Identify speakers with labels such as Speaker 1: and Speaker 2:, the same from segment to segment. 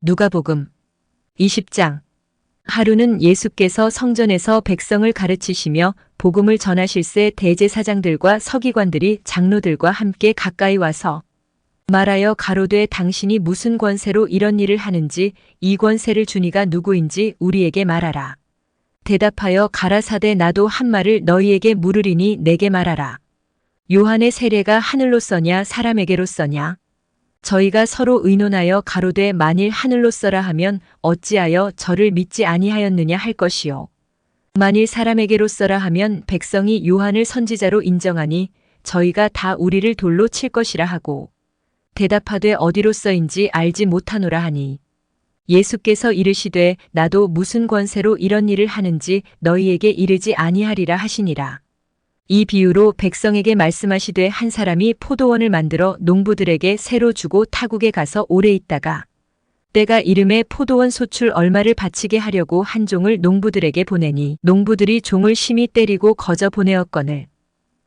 Speaker 1: 누가복음 20장 하루는 예수께서 성전에서 백성을 가르치시며 복음을 전하실새 대제사장들과 서기관들이 장로들과 함께 가까이 와서 말하여 가로되 당신이 무슨 권세로 이런 일을 하는지 이 권세를 주니가 누구인지 우리에게 말하라. 대답하여 가라사대 나도 한 말을 너희에게 물으리니 내게 말하라. 요한의 세례가 하늘로 써냐 사람에게로 써냐? 저희가 서로 의논하여 가로되 만일 하늘로 써라 하면 어찌하여 저를 믿지 아니하였느냐 할 것이요. 만일 사람에게로 써라 하면 백성이 요한을 선지자로 인정하니 저희가 다 우리를 돌로 칠 것이라 하고 대답하되 어디로써인지 알지 못하노라 하니 예수께서 이르시되 나도 무슨 권세로 이런 일을 하는지 너희에게 이르지 아니하리라 하시니라. 이 비유로 백성에게 말씀하시되 한 사람이 포도원을 만들어 농부들에게 새로 주고 타국에 가서 오래 있다가 때가 이름에 포도원 소출 얼마를 바치게 하려고 한 종을 농부들에게 보내니 농부들이 종을 심히 때리고 거저 보내었거늘.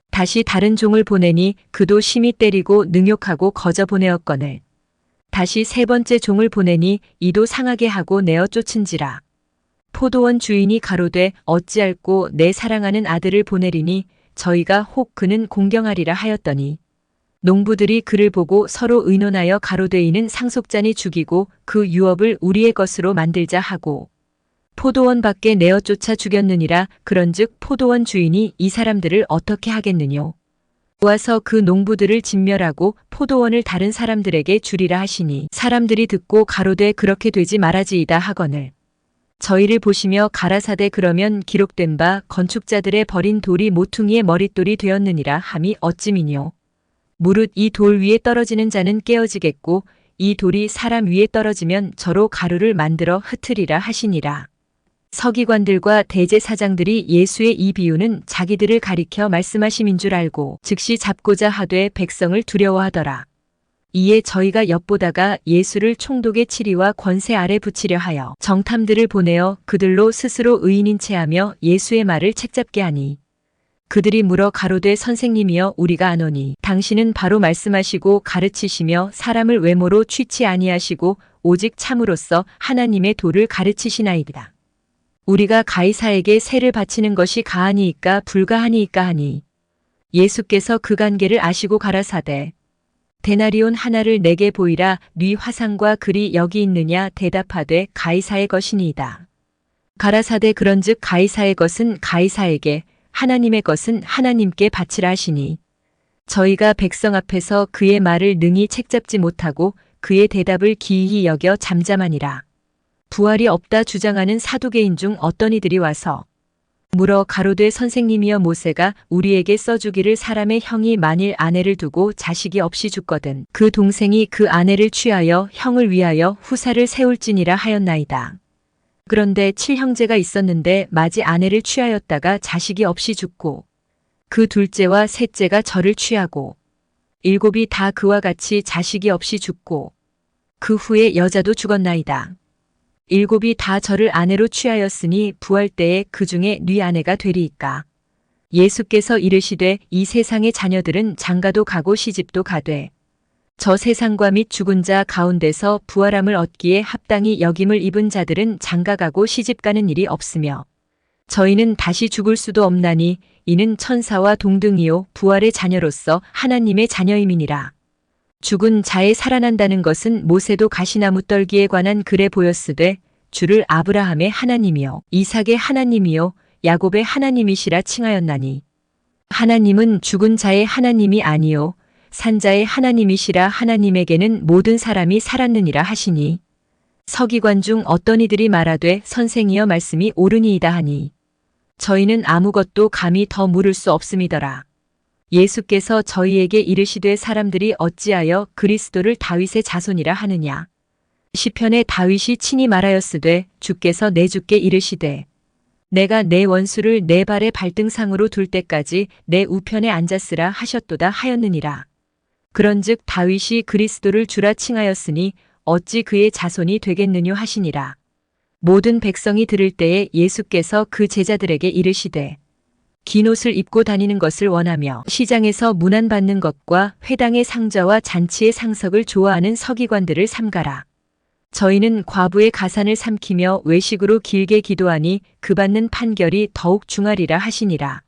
Speaker 1: 다시 다른 종을 보내니 그도 심히 때리고 능욕하고 거저 보내었거늘. 다시 세 번째 종을 보내니 이도 상하게 하고 내어 쫓은지라. 포도원 주인이 가로되 어찌할꼬 내 사랑하는 아들을 보내리니 저희가 혹 그는 공경하리라 하였더니 농부들이 그를 보고 서로 의논하여 가로되 이는 상속자니 죽이고 그 유업을 우리의 것으로 만들자 하고 포도원 밖에 내어 쫓아 죽였느니라 그런즉 포도원 주인이 이 사람들을 어떻게 하겠느뇨? 와서 그 농부들을 진멸하고 포도원을 다른 사람들에게 주리라 하시니 사람들이 듣고 가로되 그렇게 되지 말아지이다 하거늘 저희를 보시며 가라사대 그러면 기록된 바 건축자들의 버린 돌이 모퉁이의 머릿돌이 되었느니라 함이 어찌미뇨. 무릇 이 돌 위에 떨어지는 자는 깨어지겠고 이 돌이 사람 위에 떨어지면 저로 가루를 만들어 흩으리라 하시니라. 서기관들과 대제사장들이 예수의 이 비유는 자기들을 가리켜 말씀하심인 줄 알고 즉시 잡고자 하되 백성을 두려워하더라. 이에 저희가 엿보다가 예수를 총독의 치리와 권세 아래 붙이려 하여 정탐들을 보내어 그들로 스스로 의인인 체하며 예수의 말을 책잡게 하니 그들이 물어 가로되 선생님이여 우리가 아노니 당신은 바로 말씀하시고 가르치시며 사람을 외모로 취치 아니하시고 오직 참으로써 하나님의 도를 가르치시나이다. 우리가 가이사에게 세를 바치는 것이 가하니이까 불가하니이까 하니 예수께서 그 관계를 아시고 가라사대 데나리온 하나를 내게 보이라 네 화상과 글이 여기 있느냐 대답하되 가이사의 것이니이다. 가라사대 그런즉 가이사의 것은 가이사에게 하나님의 것은 하나님께 바치라 하시니 저희가 백성 앞에서 그의 말을 능히 책잡지 못하고 그의 대답을 기이히 여겨 잠잠하니라. 부활이 없다 주장하는 사두개인 중 어떤 이들이 와서 물어 가로되 선생님이여 모세가 우리에게 써주기를 사람의 형이 만일 아내를 두고 자식이 없이 죽거든 그 동생이 그 아내를 취하여 형을 위하여 후사를 세울지니라 하였나이다. 그런데 칠형제가 있었는데 마지 아내를 취하였다가 자식이 없이 죽고 그 둘째와 셋째가 저를 취하고 일곱이 다 그와 같이 자식이 없이 죽고 그 후에 여자도 죽었나이다. 일곱이 다 저를 아내로 취하였으니 부활 때에 그 중에 네 아내가 되리이까. 예수께서 이르시되 이 세상의 자녀들은 장가도 가고 시집도 가되 저 세상과 및 죽은 자 가운데서 부활함을 얻기에 합당히 여김을 입은 자들은 장가가고 시집가는 일이 없으며 저희는 다시 죽을 수도 없나니 이는 천사와 동등이요 부활의 자녀로서 하나님의 자녀임이니라. 죽은 자의 살아난다는 것은 모세도 가시나무 떨기에 관한 글에 보였으되 주를 아브라함의 하나님이요 이삭의 하나님이요 야곱의 하나님이시라 칭하였나니. 하나님은 죽은 자의 하나님이 아니요 산자의 하나님이시라 하나님에게는 모든 사람이 살았느니라 하시니. 서기관 중 어떤 이들이 말하되 선생이여 말씀이 옳으니이다 하니. 저희는 아무것도 감히 더 물을 수 없음이더라. 예수께서 저희에게 이르시되 사람들이 어찌하여 그리스도를 다윗의 자손이라 하느냐. 시편에 다윗이 친히 말하였으되 주께서 내 주께 이르시되 내가 내 원수를 내 발의 발등상으로 둘 때까지 내 우편에 앉았으라 하셨도다 하였느니라. 그런즉 다윗이 그리스도를 주라 칭하였으니 어찌 그의 자손이 되겠느뇨 하시니라. 모든 백성이 들을 때에 예수께서 그 제자들에게 이르시되 긴 옷을 입고 다니는 것을 원하며 시장에서 문안받는 것과 회당의 상자와 잔치의 상석을 좋아하는 서기관들을 삼가라. 저희는 과부의 가산을 삼키며 외식으로 길게 기도하니 그 받는 판결이 더욱 중하리라 하시니라.